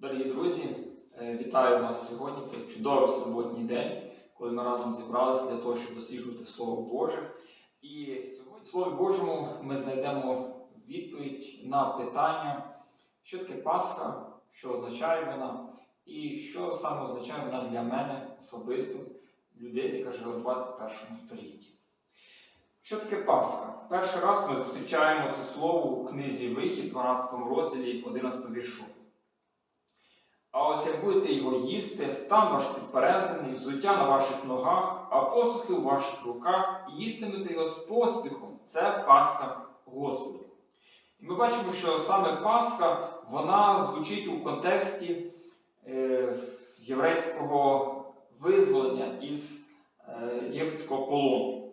Дорогі друзі, е, вітаю вас сьогодні. Це чудовий суботній день, коли ми разом зібралися для того, щоб досліджувати Слово Боже. І сьогодні в Слові Божому ми знайдемо відповідь на питання, що таке Пасха, що означає вона, і що саме означає вона для мене особисто, людини, яка живе в 21 столітті. Що таке Пасха? Перший раз ми зустрічаємо це слово у книзі Вихід, 12 розділі, 11 віршу. А ось як будете його їсти, стан ваш підперезаний, взуття на ваших ногах, а посухи у ваших руках, і їстимете його з поспіхом. Це Пасха Господу. І ми бачимо, що саме Пасха вона звучить у контексті е, єврейського визволення із е, єгипетського полону.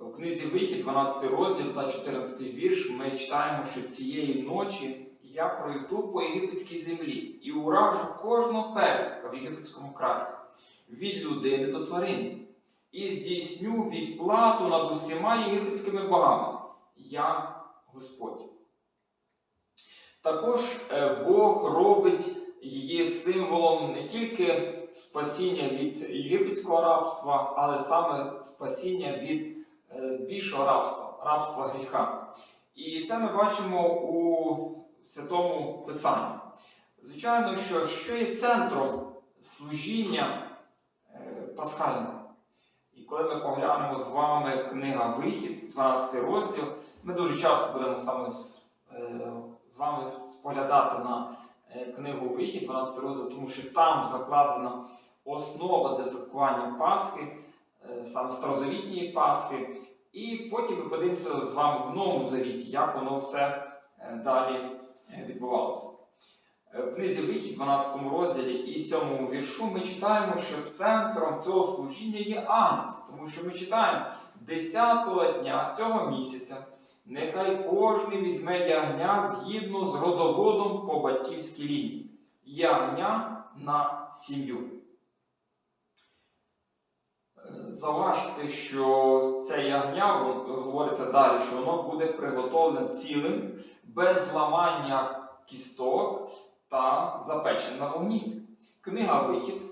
У книзі Вихід, 12 розділ та 14 вірш, ми читаємо, що цієї ночі я пройду по єгипетській землі і уражу кожного перстка в єгипетському краї, від людини до тварини, і здійсню відплату над усіма єгипетськими богами. Я Господь. Також е, Бог робить її символом не тільки спасіння від єгипетського рабства, але саме спасіння від е, більшого рабства, рабства гріха. І це ми бачимо у Святому Писанні. Звичайно, що що є центром служіння е, пасхального. І коли ми поглянемо з вами книга Вихід, 12 розділ, ми дуже часто будемо саме з, вами споглядати на е, книгу Вихід, 12 розділ, тому що там закладена основа для святкування Пасхи, е, саме старозавітньої Пасхи. І потім ми подивимося з вами в Новому Завіті, як воно все далі відбувалося. Е, В книзі Вихід, 12 розділі і 7 віршу, ми читаємо, що центром цього служіння є Агнець, тому що ми читаємо 10-го дня цього місяця. Нехай кожен візьме ягня згідно з родоводом по батьківській лінії. Ягня на сім'ю. Е, Заважте, що це ягня, говориться далі, що воно буде приготовлене цілим, без зламання кісток та запечене на вогні. Книга Вихід,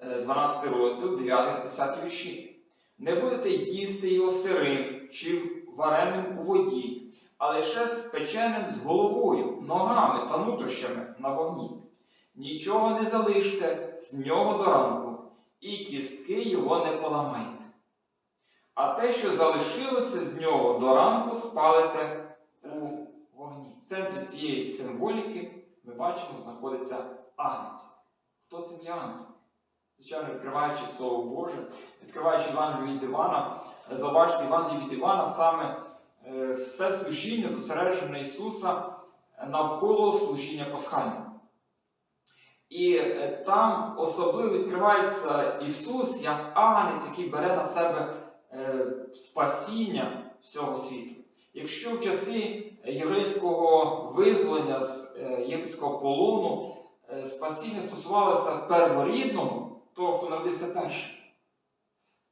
е, 12 розділ, 9-10 вірші. Не будете їсти його сирим чи вареним у воді, а лише спеченим з головою, ногами та нутрощами на вогні. Нічого не залиште з нього до ранку, і кістки його не поламайте. А те, що залишилося з нього до ранку, спалите у вогні. В центрі цієї символіки ми бачимо, знаходиться агнець. Хто є агнцем? Звичайно, відкриваючи Слово Боже, відкриваючи Івангелію від Івана, е, зауважте Івангелію від Івана, саме е, все служіння зосереджене Ісуса навколо служіння Пасхального. І е, там особливо відкривається Ісус як агнець, який бере на себе е, спасіння всього світу. Якщо в часи єврейського визволення з е, єгипетського полону спасіння стосувалося перворідного, того, хто народився першим,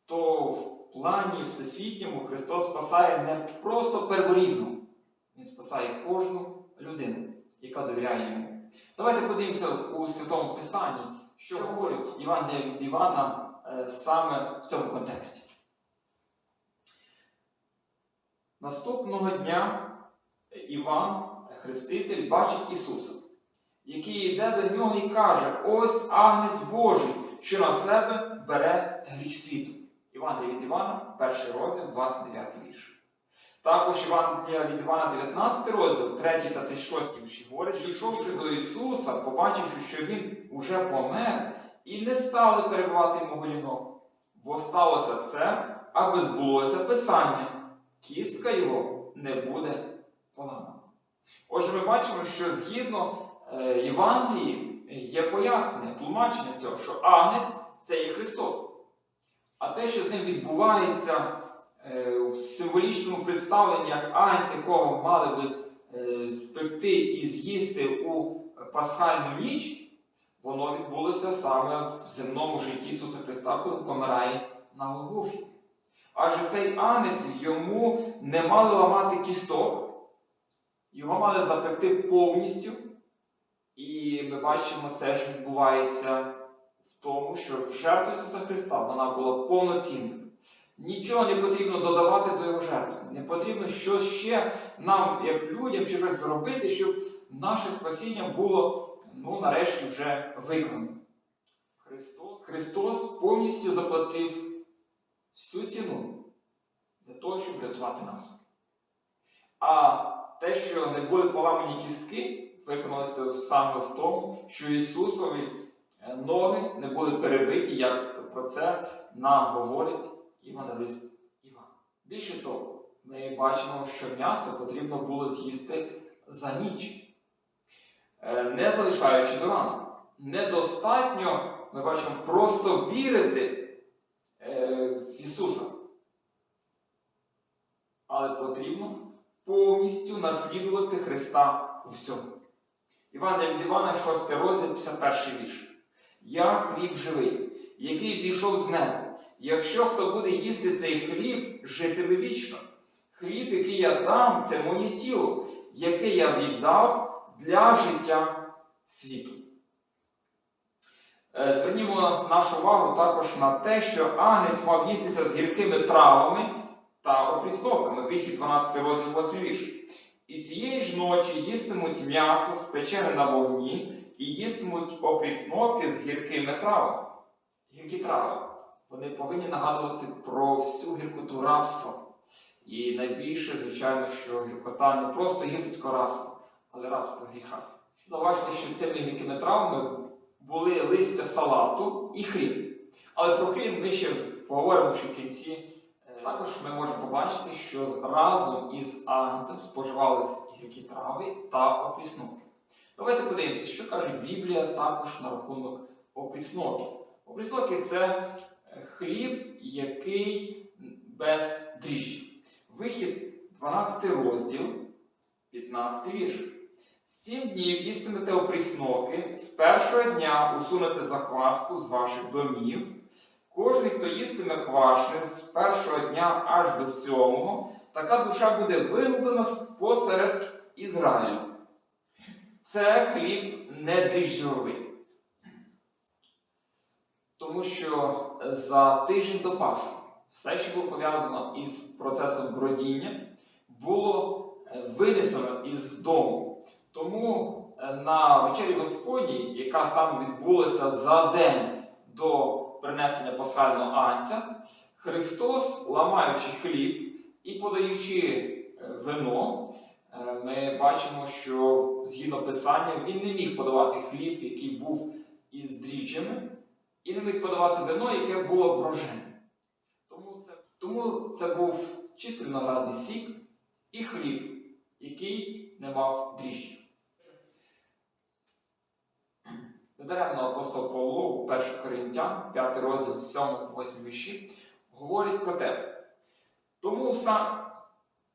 то в плані всесвітньому Христос спасає не просто перворідного, Він спасає кожну людину, яка довіряє йому. Давайте подивимося у Святому Писанні, що говорить Євангелія від Івана е, саме в цьому контексті. Наступного дня Іван, Хреститель, бачить Ісуса, який йде до нього і каже: Ось агнець Божий, що на себе бере гріх світу. Івангелія від Івана, перший розділ, 29 вірш. Також Євангелія від Івана 19 розділ, 3 та 36 вірші говорить, що йшовши до Ісуса, побачивши, що Він уже помер, і не стали перебувати йому голінок. Бо сталося це, аби збулося Писання, кістка його не буде поламана. Отже, ми бачимо, що згідно е, Євангелії є пояснення, тлумачення цього, що Агнець це є Христос. А те, що з ним відбувається в символічному представленні, як агнець, якого мали би е, спекти і з'їсти у пасхальну ніч, воно відбулося саме в земному житті Ісуса Христа, коли помирає на Голгофі. Адже цей агнець йому не мали ламати кісток, його мали запекти повністю І ми бачимо, це ж відбувається в тому, що жертва Ісуса Христа вона була повноцінною. Нічого не потрібно додавати до його жертви. Не потрібно щось ще нам, як людям, чи щось зробити, щоб наше спасіння було ну, нарешті вже виконано. Христос, Христос повністю заплатив всю ціну для того, щоб врятувати нас. А те, що не були поламані кістки, виконалося саме в тому, що Ісусові е, ноги не були перебиті, як про це нам говорить Івангелист Іван. Більше того, ми бачимо, що м'ясо потрібно було з'їсти за ніч, е, не залишаючи до ранку. Недостатньо, ми бачимо, просто вірити е, в Ісуса. Але потрібно повністю наслідувати Христа у всьому. Іван від Івана, 6 розділ, 51 вірш. Я хліб живий, який зійшов з неба. Якщо хто буде їсти цей хліб, житиме вічно. Хліб, який я дам, це моє тіло, яке я віддав для життя світу. Е, Звернімо нашу увагу також на те, що агнець мав їстися з гіркими травами та опрісновками. Вихід 12 розділ 8 вірш. І цієї ж ночі їстимуть м'ясо, спечене на вогні, і їстимуть опрісновки з гіркими травами. Гіркі трави. Вони повинні нагадувати про всю гіркоту рабства. І найбільше, звичайно, що гіркота не просто єгипетського рабства, але рабство гріха. Зауважте, що цими гіркими травами були листя салату і хрін. Але про хрін ми ще поговоримо в кінці. Е, Також ми можемо побачити, що разом із агнцем споживалися гіркі трави та опрісновки. Давайте подивимося, що каже Біблія також на рахунок опрісновків. Опрісновки це хліб, який без дріжджів. Вихід 12 розділ, 15 вірш. Сім днів їстимете опрісноки, з першого дня усунете закваску з ваших домів. Кожен, хто їстиме квашне з першого дня аж до сьомого, така душа буде вигублена посеред Ізраїлю. Це хліб не дріжджовий. Тому що за тиждень до Пасхи все, що було пов'язано із процесом бродіння, було е, винесено із дому. Тому е, на вечері Господній, яка саме відбулася за день до принесення пасхального анця, Христос, ламаючи хліб і подаючи е, вино, ми бачимо, що згідно Писання він не міг подавати хліб, який був із дріжджами, і не міг подавати вино, яке було брожене. Тому це, тому це був чистий виноградний сік і хліб, який не мав дріжджів. Недаремно апостол Павло у 1 Коринтян, 5 розділ 7-8 вірші, говорить про те. Тому,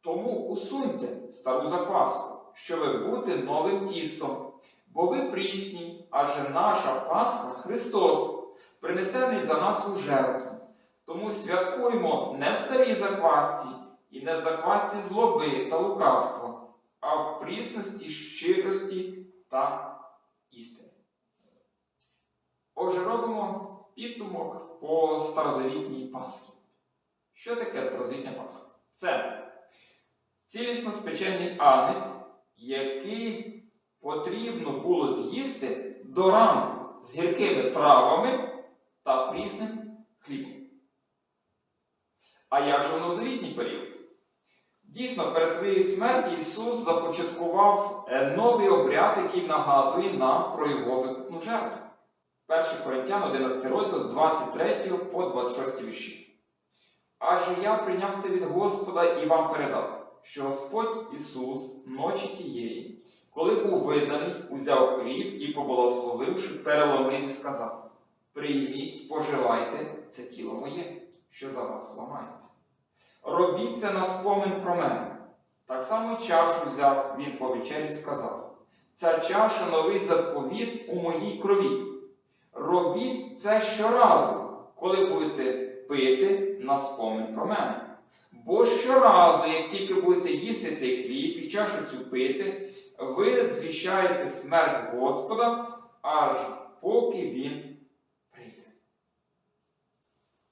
тому усуньте стару закваску, щоб бути новим тістом, бо ви прісні, адже наша Пасха Христос, принесений за нас у жертву. Тому святкуємо не в старій заквасці і не в заквасці злоби та лукавства, а в прісності, щирості та істини. Отже, робимо підсумок по старозавітній Пасхі. Що таке старозавітня Пасха? Це цілісно спечений агнець, який потрібно було з'їсти до ранку з гіркими травами та прісним хлібом. А як же воно в завітній період? Дійсно, перед своєю смертю Ісус започаткував е, новий обряд, який нагадує нам про його викупну жертву. 1 Коринтян 11 розділ з 23 по 26 вірші. Адже я прийняв це від Господа і вам передав, що Господь Ісус ночі тієї, коли був виданий, узяв хліб і, поблагословивши, переломив і сказав: Прийміть, споживайте це тіло моє, що за вас ламається. Робіть це на спомин про мене. Так само й чашу взяв він по вечері і сказав: Ця чаша новий заповіт у моїй крові. Робіть це щоразу, коли будете пити на спомин про мене. Бо щоразу, як тільки будете їсти цей хліб і чашу цю пити, ви звіщаєте смерть Господа, аж поки Він.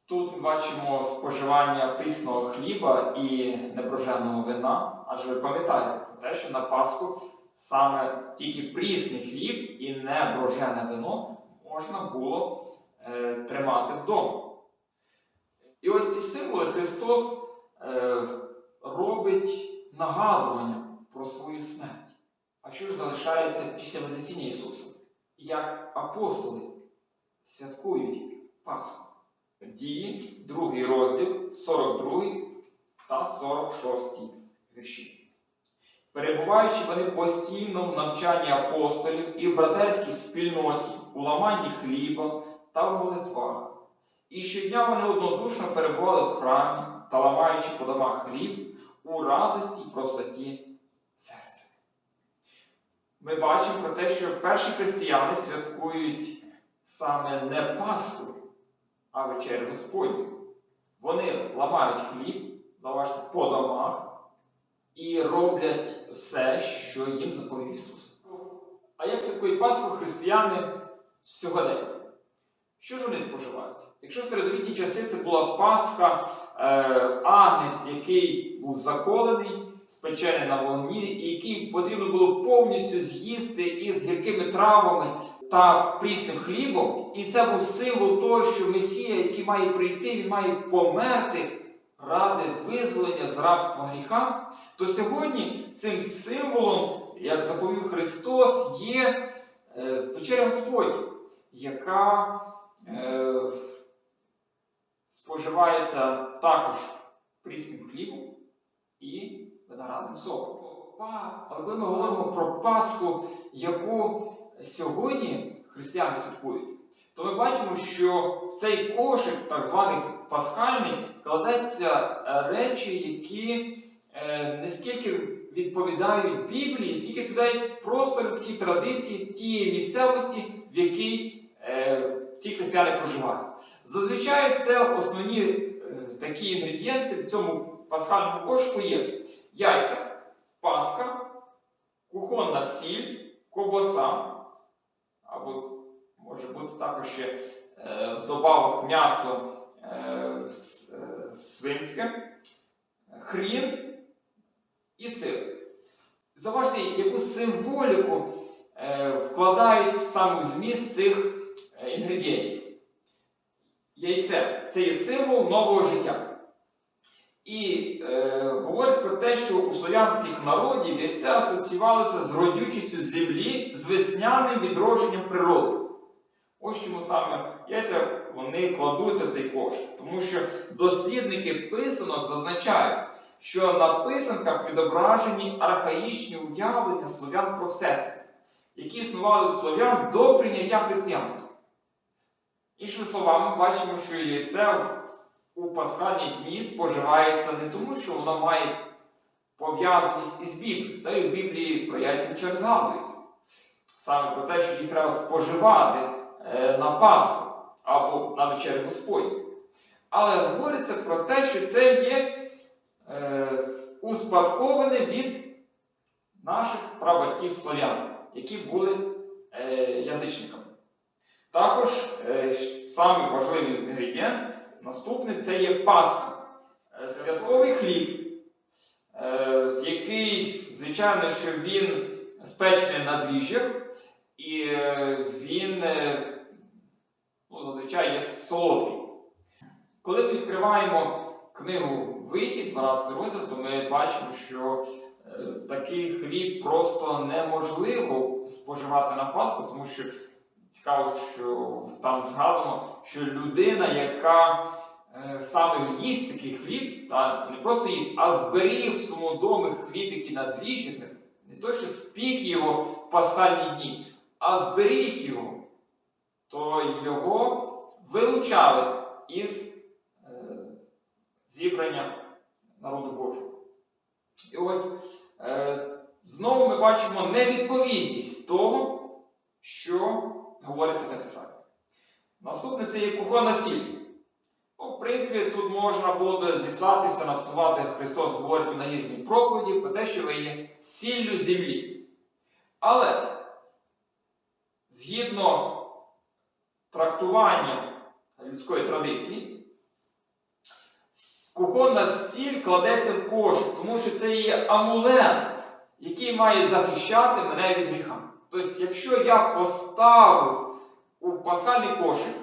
Тут ми бачимо споживання прісного хліба і непроженого вина, адже ви пам'ятаєте про те, що на Пасху саме тільки прісний хліб і неброжене вино можна було е, тримати вдома. І ось ці символи Христос е, робить нагадування про свою смерть. А що ж залишається після Вознесіння Ісуса? Як апостоли святкують Пасху? Дії, другий розділ, 42 та 46 вірші. Перебуваючи вони постійно в навчанні апостолів і в братерській спільноті, у ламанні хліба та в молитвах. І щодня вони однодушно перебували в храмі та ламаючи по домах хліб у радості й простоті серця. Ми бачимо про те, що перші християни святкують саме не Пасху, а вечерю Господню. Вони ламають хліб, заважте, по домах і роблять все, що їм заповів Ісус. А як святкують Пасху християни сьогодні? Що ж вони споживають? Якщо в середовітні часи це була Пасха, е, агнець, який був заколений, спечений на вогні, і який потрібно було повністю з'їсти із гіркими травами та прісним хлібом. І це був символ того, що Месія, який має прийти, він має померти ради визволення з рабства гріха. То сьогодні цим символом, як заповів Христос, є е, вечеря Господня, яка е, споживається також прісним хлібом і виноградним соком. Але коли ми говоримо про Пасху, яку сьогодні християни святкують, то ми бачимо, що в цей кошик, так званий пасхальний, кладеться е, речі, які е, не скільки відповідають Біблії, скільки відповідають просто людській традиції тієї місцевості, в якій е, ці християни проживають. Зазвичай це основні такі інгредієнти в цьому пасхальному кошику є яйця, паска, кухонна сіль, ковбаса, або може бути також ще е, вдобавок м'ясо е, е, свинське, хрін і сир. Заважте, яку символіку вкладають саме в зміст цих інгредієнтів. Яйце це є символ нового життя. І е, говорить про те, що у слов'янських народів яйце асоціювалося з родючістю землі, з весняним відродженням природи. Ось чому саме яйця вони кладуться в цей кошик. Тому що дослідники писанок зазначають, що на писанках відображені архаїчні уявлення слов'ян про всесвіт, які існували у слов'ян до прийняття християнства. Іншими словами, бачимо, що яйце у пасхальні дні споживається не тому, що воно має пов'язаність із Біблією. Взагалі в Біблії про яйця не згадується. Саме про те, що їх треба споживати е, на Пасху або на вечерю Господню. Але говориться про те, що це є е, успадковане від наших прабатьків славян, які були е, язичниками. Також е, самий важливий інгредієнт наступний це є Пасха. Е, Святковий хліб, е, який, звичайно, що він спечений на дріжджах, і е, він ну, зазвичай є солодкий. Коли ми відкриваємо книгу Вихід, 12 розділ, то ми бачимо, що такий хліб просто неможливо споживати на Пасху, тому що цікаво, що там згадано, що людина, яка е, саме їсть такий хліб, та не просто їсть, а зберіг в своєму домі хліб, який на дріжджах, не, не то, що спік його в пасхальні дні, а зберіг його, то його вилучали із е, зібрання народу Божого. І ось е, знову ми бачимо невідповідність того, що говориться в Писанні. Наступне це є кухонна сіль. Ну, в принципі, тут можна було би зіслатися на слова, де Христос говорить у нагірній проповіді про те, що ви є сіллю землі. Але згідно трактування людської традиції, кухонна сіль кладеться в кошик, тому що це є амулет, який має захищати мене від гріха. Тобто, якщо я поставив у пасхальний кошик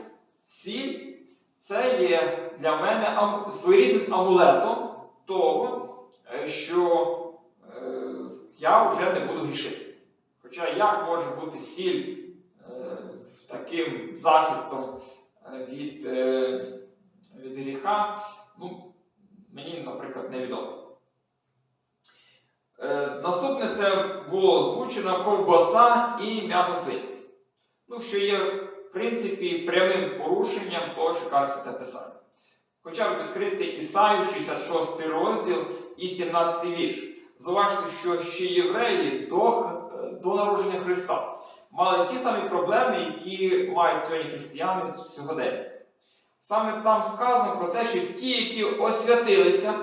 сіль, це є для мене своєрідним амулетом того, е, що е, я вже не буду грішити. Хоча як може бути сіль е, таким захистом від, від гріха, ну, мені, наприклад, невідомо. Е, наступне це було озвучено ковбаса і м'ясо свиці. Ну, що є, в принципі, прямим порушенням того, що каже Святе Писання. Хоча б відкрити Ісаю, 66 розділ і 17 вірш. Зауважте, що ще євреї до, до народження Христа мали ті самі проблеми, які мають сьогодні християни сьогодні. Саме там сказано про те, що ті, які освятилися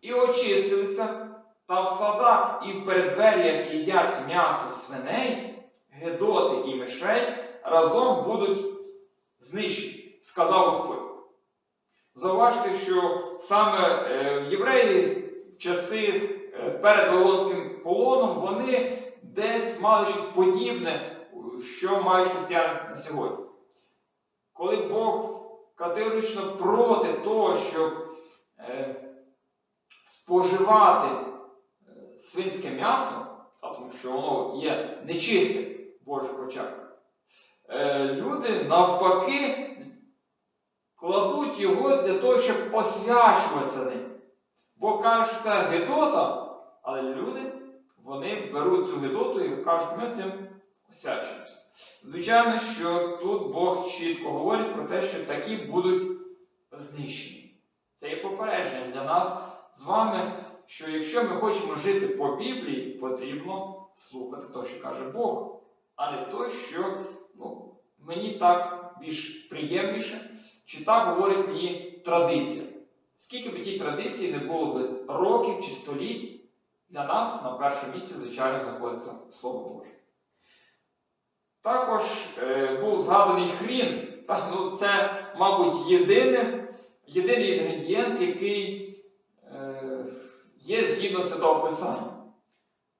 і очистилися, та в садах і в передвер'ях їдять м'ясо свиней, гедоти і мишей, разом будуть знищені, сказав Господь. Зауважте, що саме е, євреї в часи е, перед Вавилонським полоном вони десь мали щось подібне, що мають християни на сьогодні. Коли Бог категорично проти того, щоб е, споживати свинське м'ясо, тому що воно є нечисте в Божих очах, е, люди навпаки кладуть його для того, щоб освячуватися ним. Бо кажуть, це гидота, але люди вони беруть цю гидоту і кажуть, ми цим освячуємося. Звичайно, що тут Бог чітко говорить про те, що такі будуть знищені. Це є попередження для нас з вами, що якщо ми хочемо жити по Біблії, потрібно слухати те, що каже Бог, а не то, що ну, мені так більш приємніше, чи так говорить мені традиція. Скільки б тій традиції не було б років чи століть, для нас на першому місці, звичайно, знаходиться Слово Боже. Також е, був згаданий хрін. Та, ну, це, мабуть, єдине, єдиний інгредієнт, який є згідно Святого Писання.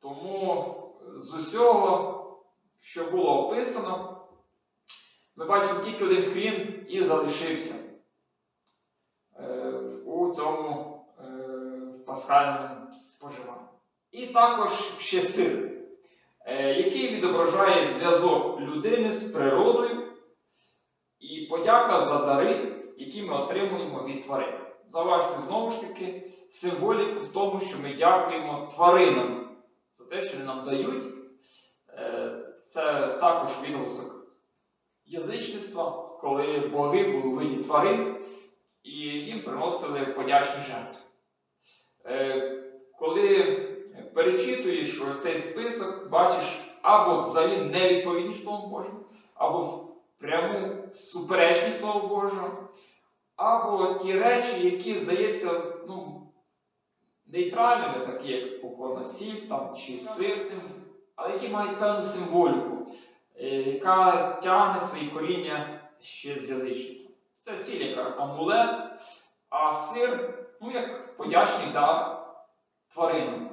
Тому з усього, що було описано, ми бачимо тільки один хрін і залишився е, у цьому е, пасхальному споживанні. І також ще сир, е, який відображає зв'язок людини з природою і подяка за дари, які ми отримуємо від тварин. Зауважте знову ж таки символіку в тому, що ми дякуємо тваринам за те, що вони нам дають. Е, Це також відголосок язичництва, коли боги були у виді тварин і їм приносили подячні жертви. Е, Коли перечитуєш ось цей список, бачиш або взагалі невідповідність Слову Божому, або в пряму суперечність Слову Божому, або ті речі, які здаються ну, нейтральними, такі як кухонна сіль там, чи сир, але які мають певну символіку, е, яка тягне свої коріння ще з язичництва. Це сіль, яка амулет, а сир, ну, як подячний дар тваринам.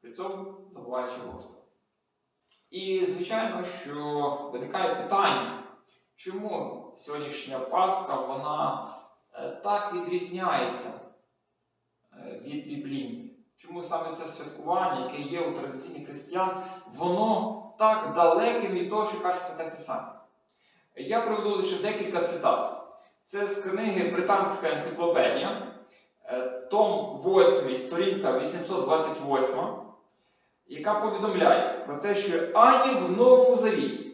При цьому забуваючи Господа. І, звичайно, що виникає питання, чому сьогоднішня Пасха вона е, так відрізняється е, від біблійної? Чому саме це святкування, яке є у традиційних християн, воно так далеке від того, що каже Святе Писання? Я приведу лише декілька цитат. Це з книги Британська енциклопедія, е, том 8, сторінка 828, яка повідомляє про те, що ані в Новому Завіті,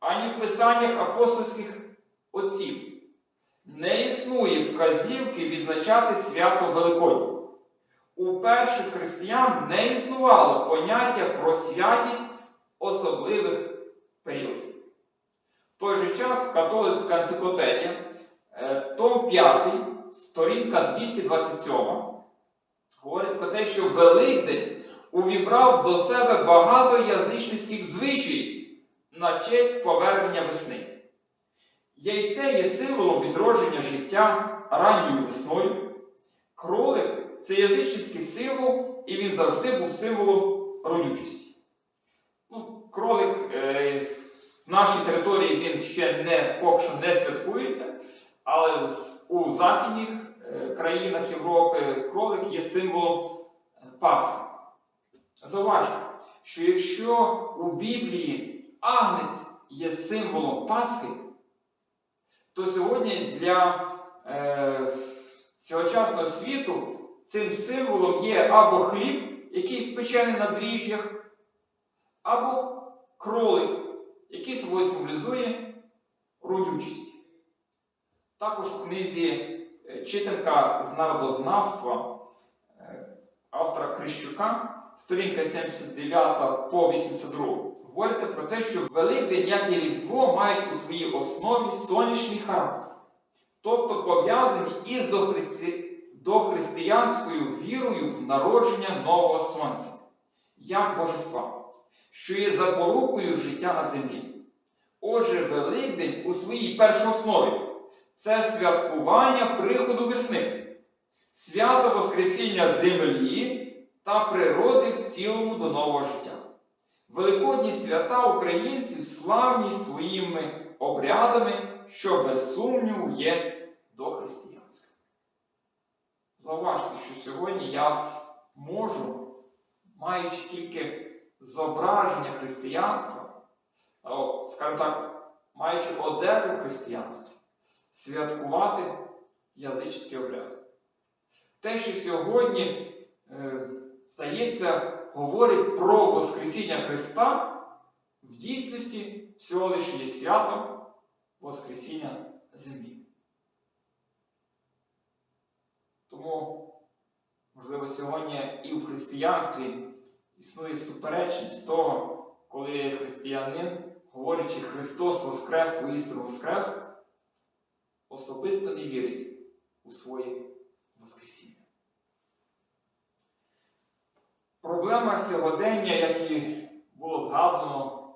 ані в Писаннях апостольських отців не існує вказівки відзначати свято Великодня. У перших християн не існувало поняття про святість особливих періодів. В той же час католицька енциклопедія, е, том 5, сторінка 227, говорить про те, що Великдень увібрав до себе багато язичницьких звичаїв на честь повернення весни. Яйце є символом відродження життя ранньою весною. Кролик це язичницький символ, і він завжди був символом родючості. Ну, кролик е, в нашій території він ще не поки що не святкується, але у західних е, країнах Європи кролик є символом Пасхи. Зауважте, що якщо у Біблії агнець є символом Пасхи, то сьогодні для е, сьогочасного світу цим символом є або хліб, який спечений на дріжджах, або кролик, який собою символізує родючість. Також у книзі е, Читанка з народознавства е, автора Крищука, сторінка 79 по 82, говориться про те, що Великдень, як і Різдво, мають у своїй основі сонячний характер, тобто пов'язані із дохристи- дохристиянською вірою в народження нового сонця, як божества, що є запорукою життя на землі. Отже, Великдень у своїй першооснові це святкування приходу весни, свято Воскресіння землі та природи в цілому до нового життя. Великодні свята українців славні своїми обрядами, що без сумніву є дохристиянськими. Зауважте, що сьогодні я можу, маючи тільки зображення християнства, скажімо так, маючи одежу християнства, святкувати язичні обряди. Те, що сьогодні, е, здається, говорить про Воскресіння Христа, в дійсності всього лише є святом Воскресіння землі. Тому, можливо, сьогодні і в християнстві існує суперечність того, коли християнин, говорячи Христос Воскрес, воістину Воскрес, особисто не вірить у своє Воскресіння. Проблема сьогодення, як і було згадано,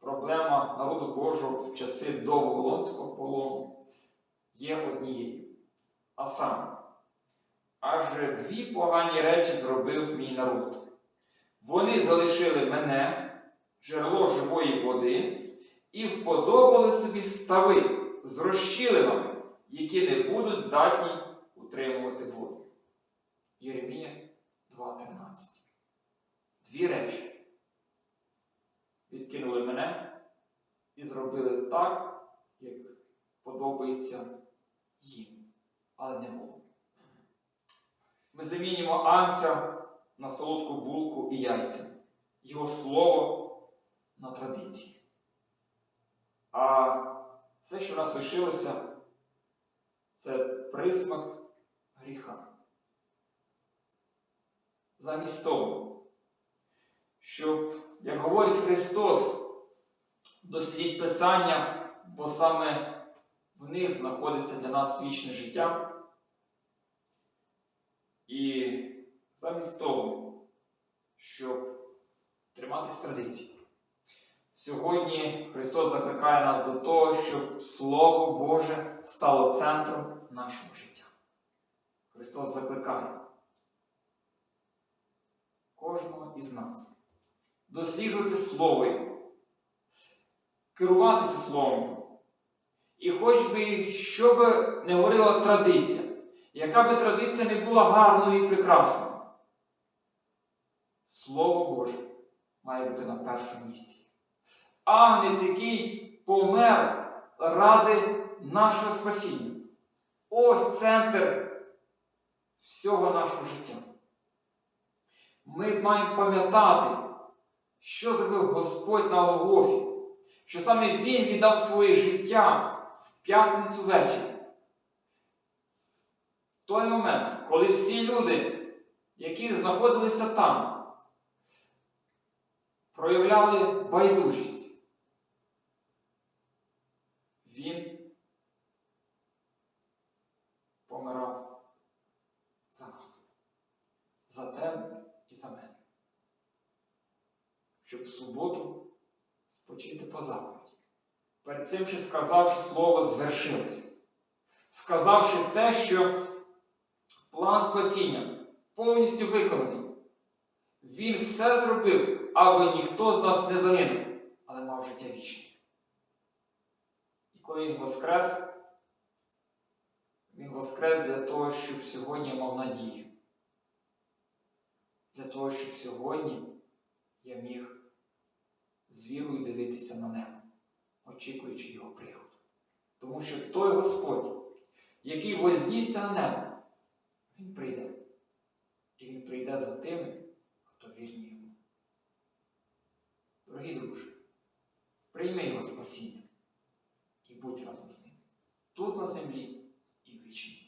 проблема народу Божого в часи до Вавилонського полону є однією. А саме, аже дві погані речі зробив мій народ. Вони залишили мене, джерело живої води, і вподобали собі стави з розщілинами, які не будуть здатні утримувати воду. Єремія 2.13. Дві речі. Відкинули мене і зробили так, як подобається їм, але не Богу. Ми замінюємо анця на солодку булку і яйця, його слово на традиції. А все, що в нас лишилося, це присмак гріха. Замість того, щоб, як говорить Христос, дослідіть Писання, бо саме в них знаходиться для нас вічне життя. І замість того, щоб триматись традицій, сьогодні Христос закликає нас до того, щоб Слово Боже стало центром нашого життя. Христос закликає кожного із нас досліджувати Слово керуватися Словом І хоч би, що би не говорила традиція, яка би традиція не була гарною і прекрасною, Слово Боже має бути на першому місці. Агнець, який помер ради нашого спасіння. Ось центр всього нашого життя. Ми маємо пам'ятати, що зробив Господь на Голгофі, що саме Він віддав своє життя в п'ятницю ввечері. В той момент, коли всі люди, які знаходилися там, проявляли байдужість, Він помирав за нас, за тебе і за мене. Суботу спочити по заповіді. Перед цим ще сказавши слово звершилось. Сказавши те, що план спасіння повністю виконаний. Він все зробив, аби ніхто з нас не загинув, але мав життя вічне. І коли він воскрес, він воскрес для того, щоб сьогодні мав надію. Для того, щоб сьогодні я міг з вірою дивитися на небо, очікуючи його приходу. Тому що той Господь, який вознісся на небо, він прийде. І він прийде за тими, хто вірні йому. Дорогі друзі, прийми його спасіння і будь разом з ним тут на землі і в вічності.